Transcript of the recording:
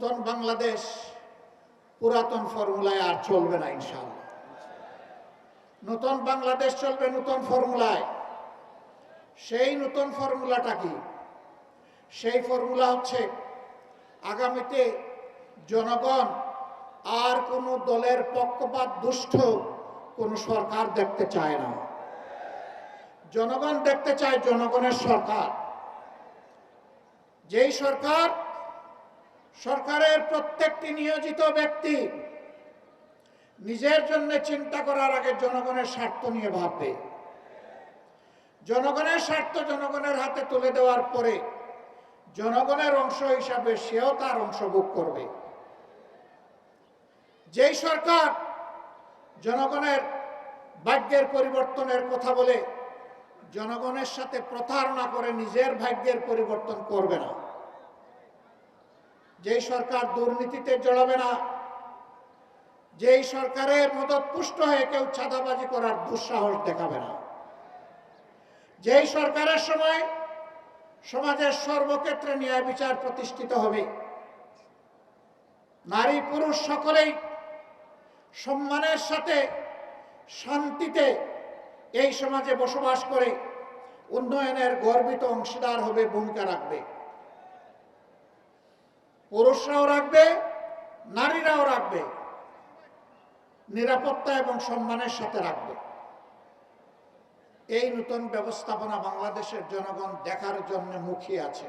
নূতন বাংলাদেশ পুরাতন ফর্মুলায় আর চলবে না ইনশাআল্লাহ। নতুন বাংলাদেশ চলবে নতুন ফর্মুলায়। সেই নতুন ফর্মুলাটা কি? সেই ফর্মুলা হচ্ছে আগামীতে জনগণ আর কোনো দলের পক্ষপাত, দুষ্ট কোনো সরকার দেখতে চায় না। জনগণ দেখতে চায় জনগণের সরকার। যেই সরকার সরকারের প্রত্যেকটি নিয়োজিত ব্যক্তি নিজের জন্য চিন্তা করার আগে জনগণের স্বার্থ নিয়ে ভাববে। জনগণের স্বার্থ জনগণের হাতে তুলে দেওয়ার পরে জনগণের অংশ হিসাবে সেও তার অংশ ভোগ করবে। যেই সরকার জনগণের ভাগ্যের পরিবর্তনের কথা বলে জনগণের সাথে প্রতারণা করে নিজের ভাগ্যের পরিবর্তন করবে না। যেই সরকার দুর্নীতিতে জড়াবে না, যেই সরকারের মদত পুষ্ট হয়ে কেউ চাঁদাবাজি করার দুঃসাহস দেখাবে না, যেই সরকারের সময় সমাজের সর্বক্ষেত্রে ন্যায় বিচার প্রতিষ্ঠিত হবে, নারী পুরুষ সকলেই সম্মানের সাথে শান্তিতে এই সমাজে বসবাস করে উন্নয়নের গর্বিত অংশীদার হবে, ভূমিকা রাখবে। পুরুষরাও রাখবে, নারীরাও রাখবে। নিরাপত্তা এবং সম্মানের সাথে রাখবে। এই নতুন ব্যবস্থাপনা বাংলাদেশের জনগণ দেখার জন্য মুখিয়ে আছে।